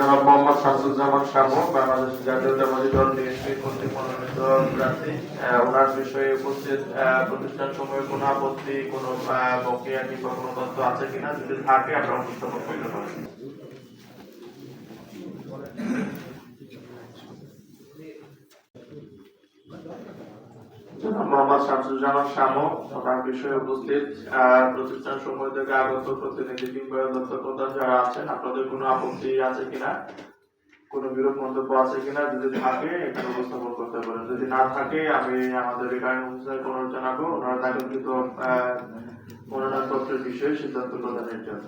জনাব মোহাম্মদ শামসুজ্জামান শামু, বাংলাদেশ জাতীয়তাবাদী দল, বিএনপি কর্তৃক মনোনীত প্রার্থী। ওনার বিষয়ে উপস্থিত প্রতিষ্ঠান সময়ে কোনো আপত্তি, কোনো বকেয়া কিংবা কোনো তথ্য আছে কিনা যদি থাকে, আমরা উপস্থাপন করতে পারেন মোহাম্মদ শামসুজ্জামান শামু ওনার বিষয়ে উপস্থিত প্রতিষ্ঠান সময় থেকে আগত প্রতিনিধি কিংবা দত্ত প্রধান যারা আছেন, আপনাদের কোনো আপত্তি আছে কিনা? কোনো বিরূপ মন্তব্য আছে কিনা? যদি থাকে, এখানে উপস্থাপন করতে পারেন। যদি না থাকে, আমি আমাদের রিটার্নিং অফিসার পুনর জানাব। ওনারা দাখিলকৃত মনোনয়নপত্রের বিষয়ে সিদ্ধান্ত প্রদানের জন্য।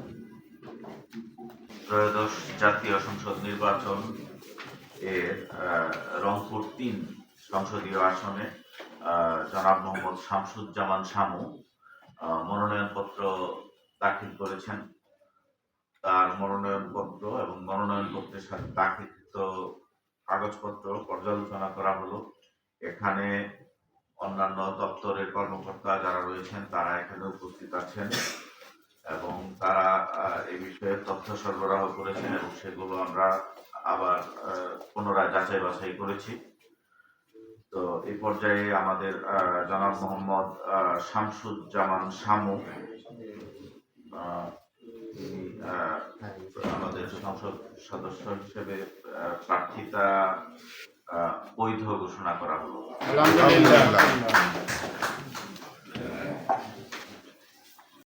ত্রয়োদশ জাতীয় সংসদ নির্বাচন এর রংপুর তিন সংসদীয় আসনে জনাব মোহাম্মদ শামসুজ্জামান শামু মনোনয়নপত্র দাখিল করেছেন। তার মনোনয়নপত্র এবং মনোনয়নপত্রের সাথে দাখিলকৃত কাগজপত্র পর্যালোচনা করা হলো। এখানে অন্যান্য দপ্তরের কর্মকর্তা যারা রয়েছেন, তারা এখানে উপস্থিত আছেন এবং তারা এই বিষয়ে তথ্য সরবরাহ করেছেন এবং সেগুলো আমরা আবার পুনরায় যাচাই বাছাই করেছি। তো এই পর্যায়ে আমাদের জনাব মোহাম্মদ শামসুজ্জামান শামু আমাদের সংসদ সদস্য হিসেবে প্রার্থিতা বৈধ ঘোষণা করা হলো।